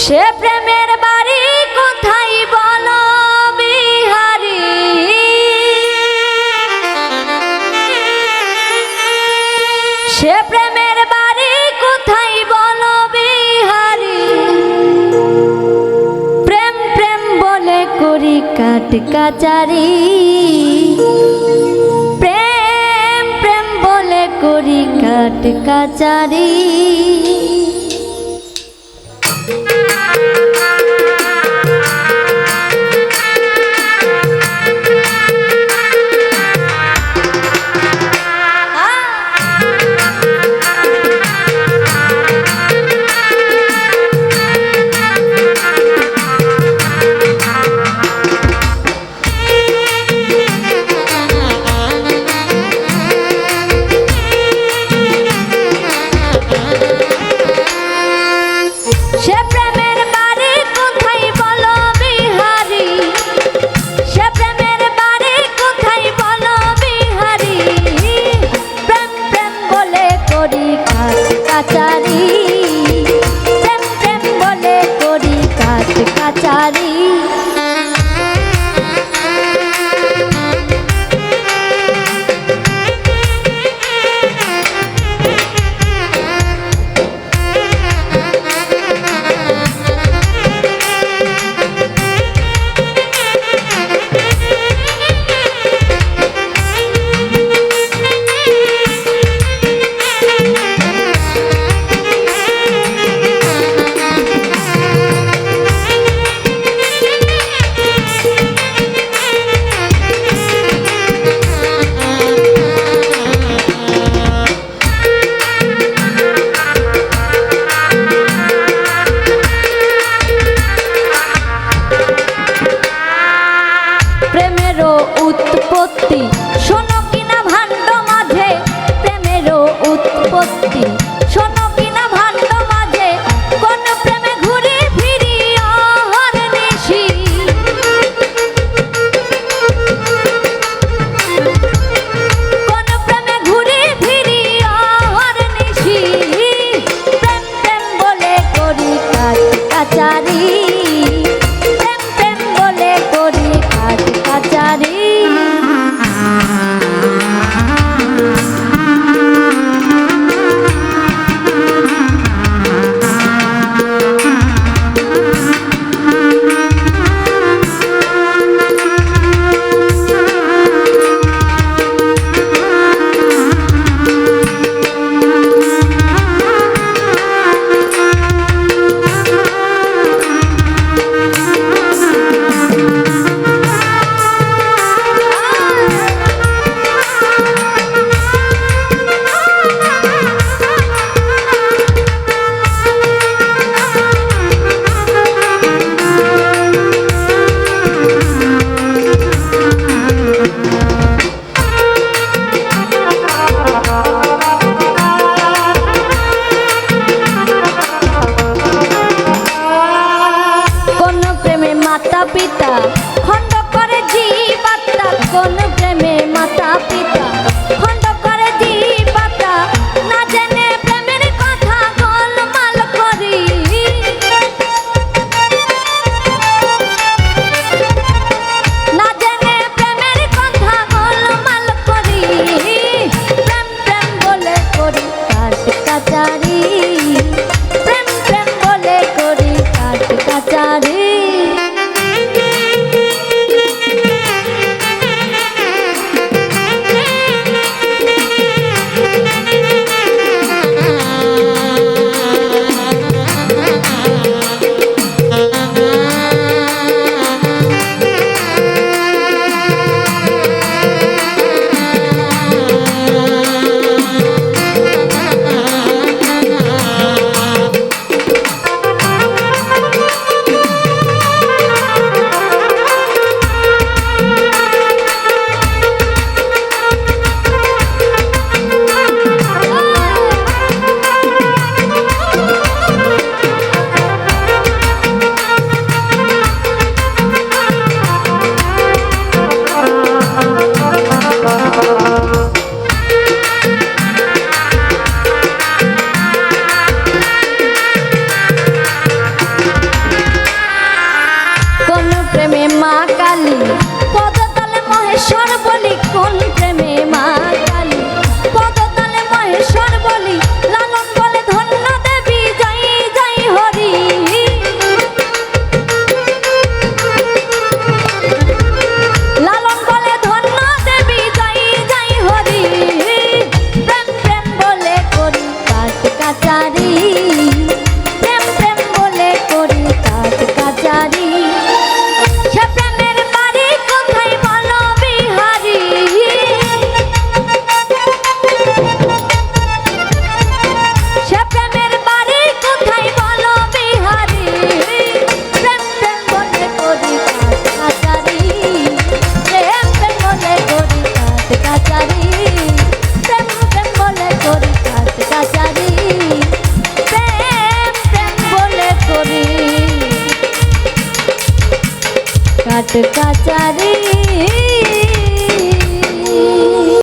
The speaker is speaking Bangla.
সে প্রেমের বাড়ি কোথায় বলো বিহারি? সে প্রেমের বাড়ি কোথায় বলো বিহারি? প্রেম প্রেম বলে করি কাট কাচারি। প্রেম প্রেম বলে করি কাট কাচারি। সে প্রেমেরও উৎপত্তি। শোনো কিনা ভাণ্ড মাঝে প্রেমেরও উৎপত্তি। কাচারি